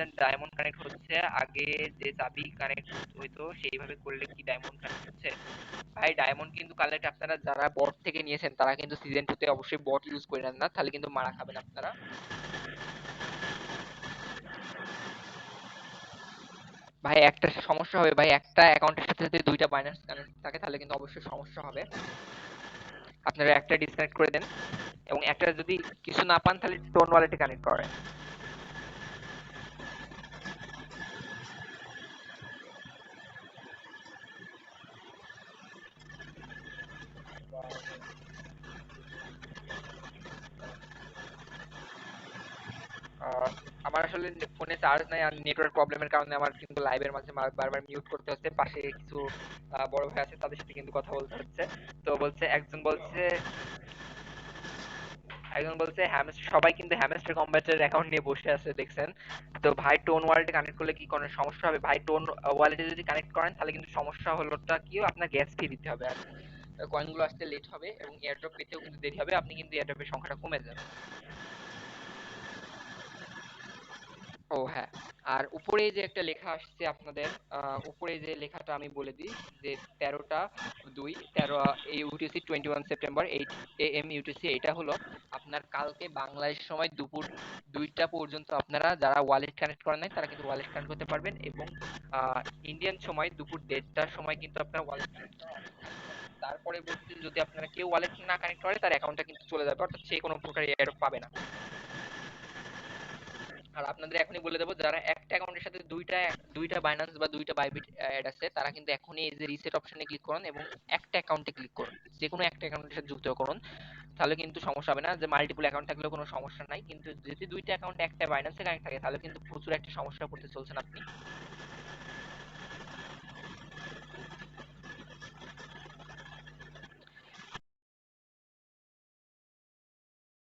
দেন diamond connect হচ্ছে, আগে যে চাবি কানেক্ট হইতো সেইভাবে করলে কি ডায়মন্ড কানেক্ট হচ্ছে? ভাই ডায়মন্ড কিন্তু কালেক্ট আপনারা যারা বট থেকে নিয়েছেন, তারা কিন্তু সিজন টু তে অবশ্যই বট ইউজ করেন না, তাহলে কিন্তু মারা খাবেন আপনারা। ভাই, একটা সমস্যা হবে, ভাই, একটা অ্যাকাউন্টের সাথে যদি দুইটা বাইন্যান্স কানেক্ট থাকে, তাহলে কিন্তু অবশ্যই সমস্যা হবে। আপনারা একটা ডিসকানেক্ট করে দেন, এবং একটা যদি কিছু না পান, তাহলে টোন ওয়ালেটে কানেক্ট করেন। আমার আসলে ফোনে চার্জ নাই আর নেটওয়ার্ক প্রবলেমের কারণে আমার কিন্তু লাইভের মাঝে বারবার মিউট করতে হচ্ছে। পাশে কিছু বড় ভাই আছে, তাদের সাথে কিন্তু কথা বলতে হচ্ছে। তো বলছে, একজন বলছে একজন বলছে হ্যামস্টার সবাই কিন্তু হ্যামস্টার কম্ব্যাটের অ্যাকাউন্ট নিয়ে বসে আছে, দেখছেন? তো ভাই টোন ওয়ালেটে কানেক্ট করলে কি কোনো সমস্যা হবে? ভাই টোন ওয়ালেটে যদি কানেক্ট করেন, তাহলে কিন্তু সমস্যা হলোটা কি? আপনার গ্যাস ফি দিতে হবে আর কয়েনগুলো আসতে লেট হবে এবং এয়ারড্রপ পেতেও কিন্তু দেরি হবে। আপনি কিন্তু এয়ারড্রপের সংখ্যাটা কমে যাবে। ও হ্যাঁ। আর উপরে যে একটা লেখা আসছে আপনাদের আহ, উপরে যে লেখাটা আমি বলে দিই যে তেরোটা দুই তেরো UTC twenty one September eight A M UTC এটা হলো আপনার কালকে বাংলাদেশ সময় দুপুর দুইটা পর্যন্ত আপনারা যারা ওয়ালেট কানেক্ট করেন নাই তারা কিন্তু ওয়ালেট কানেক্ট করতে পারবেন এবং আহ ইন্ডিয়ান সময় দুপুর দেড়টার সময় কিন্তু আপনার ওয়ালেট তারপরে বলতে যদি আপনারা কেউ ওয়ালেট না কানেক্ট করে তার অ্যাকাউন্টটা কিন্তু চলে যাবে অর্থাৎ সে কোনো প্রকার এয়ারড্রপ পাবে না। আর আপনাদের এখনই বলে দেবো, যারা একটা অ্যাকাউন্টের সাথে দুইটা দুইটা বাইন্যান্স বা দুইটা বাইবিট অ্যাড আছে, তারা কিন্তু এখনই এই যে রিসেট অপশনে ক্লিক করুন এবং একটা অ্যাকাউন্টে ক্লিক করুন। যে কোনো একটা অ্যাকাউন্টের সাথে যুক্ত করুন, তাহলে কিন্তু সমস্যা হবে না। যে মাল্টিপল অ্যাকাউন্ট থাকলেও কোনো সমস্যা নাই, কিন্তু যদি দুইটা অ্যাকাউন্ট একটা বাইন্যান্সে কানেক্ট থাকে, তাহলে কিন্তু প্রচুর একটা সমস্যা পড়তে চলছেন আপনি।